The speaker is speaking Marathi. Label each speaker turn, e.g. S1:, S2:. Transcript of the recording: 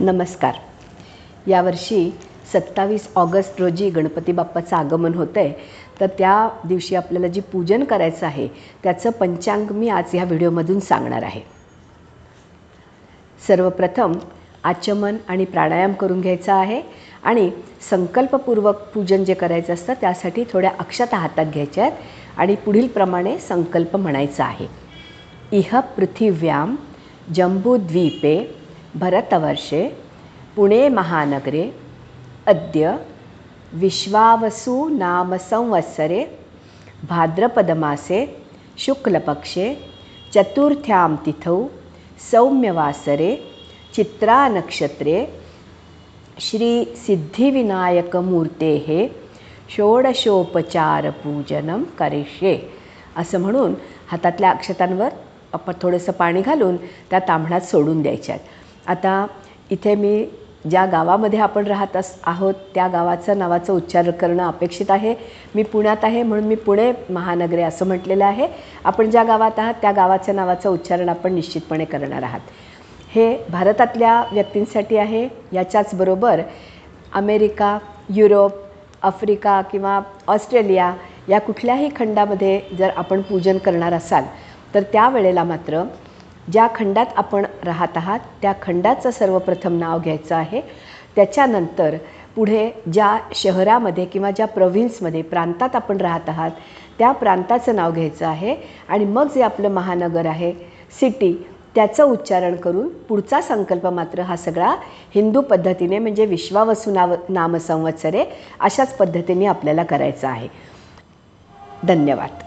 S1: नमस्कार. यावर्षी सत्तावीस ऑगस्ट रोजी गणपती बाप्पाचं आगमन होतं आहे तर त्या दिवशी आपल्याला जी पूजन करायचं आहे त्याचं पंचांग मी आज ह्या व्हिडिओमधून सांगणार आहे. सर्वप्रथम आचमन आणि प्राणायाम करून घ्यायचा आहे आणि संकल्पपूर्वक पूजन जे करायचं असतं त्यासाठी थोड्या अक्षता हातात घ्यायच्या आहेत आणि पुढीलप्रमाणे संकल्प म्हणायचा आहे. इह पृथिव्याम जम्बूद्वीपे भरतवर्षे पुणे महानगरे अद्य विश्वावसु नाम संवत्सरे भाद्रपदमासे शुक्लपक्षे चतुर्थ्यां तिथौ सौम्यवासरे चित्रानक्षत्रे श्रीसिद्धिविनायकमूर्तेः षोडशोपचारपूजनं करिष्ये. असं म्हणून हातातल्या अक्षतांवर आपण थोडंसं पाणी घालून त्या तांबणात सोडून द्यायच्या आहेत आता इथे मी ज्या गावामध्ये आपण राहत अस आहोत त्या गावाचं नावाचं उच्चार करणं अपेक्षित आहे. मी पुण्यात आहे म्हणून मी पुणे महानगरे असं म्हटलेलं आहे. आपण ज्या गावात आहात त्या गावाच्या नावाचं उच्चारण आपण निश्चितपणे करणार आहात. हे भारतातल्या व्यक्तींसाठी आहे. याच्याचबरोबर अमेरिका युरोप आफ्रिका किंवा ऑस्ट्रेलिया या कुठल्याही खंडामध्ये जर आपण पूजन करणार असाल तर त्यावेळेला मात्र ज्या खंडात आपण राहत आहात त्या खंडाचं सर्वप्रथम नाव घ्यायचं आहे. त्याच्यानंतर पुढे ज्या शहरामध्ये किंवा ज्या प्रविन्समध्ये प्रांतात आपण राहत आहात त्या प्रांताचं नाव घ्यायचं आहे. आणि मग जे आपलं महानगर आहे सिटी त्याचं उच्चारण करून पुढचा संकल्प मात्र हा सगळा हिंदू पद्धतीने म्हणजे विश्वावसु नाव नामसंवत्सरे अशाच पद्धतीने आपल्याला करायचा आहे. धन्यवाद.